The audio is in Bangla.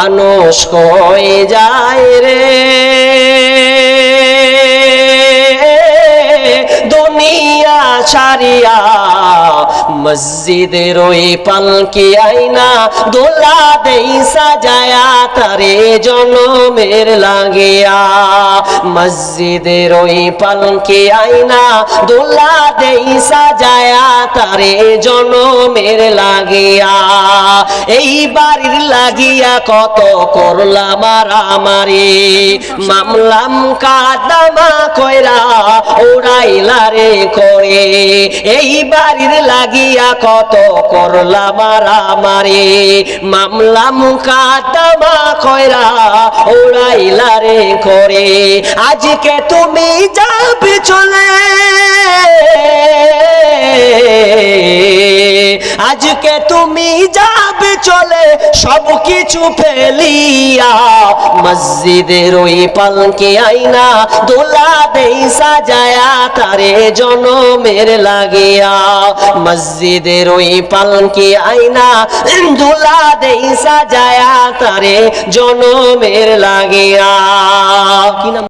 মানুষ কয়ে যায় রে? দুনিয়া ছাড়িয়া মসজিদের ওই পালকি আইনা দোলা দেই সাজায়া তারে জনমের লাগিয়া। মসজিদের ওই পালকি আইনা দোলা দেই সাজায়া তারে জনমের লাগিয়া। এই বাড়ির লাগিয়া কত করলাম মারামারি মামলাম কাদামা কইরা উড়াইলা রে করে। এই বাড়ির লাগিয়া কত করলাম মারামারি মামলাম কাদামা কইরা উড়াইলা রে করে। আজকে তুমি যাবে চলে। আজকে তুমি যাবে চলে সব কিছু ফেলিয়া। মসজিদের ওই পালকে আইনা দোলা দেই সাজায়া, তারে জনমের লাগিয়া। মসজিদের ওই পালকে আইনা দোলা দেই সাজায়া, তারে জনমের লাগিয়া। কি নাম?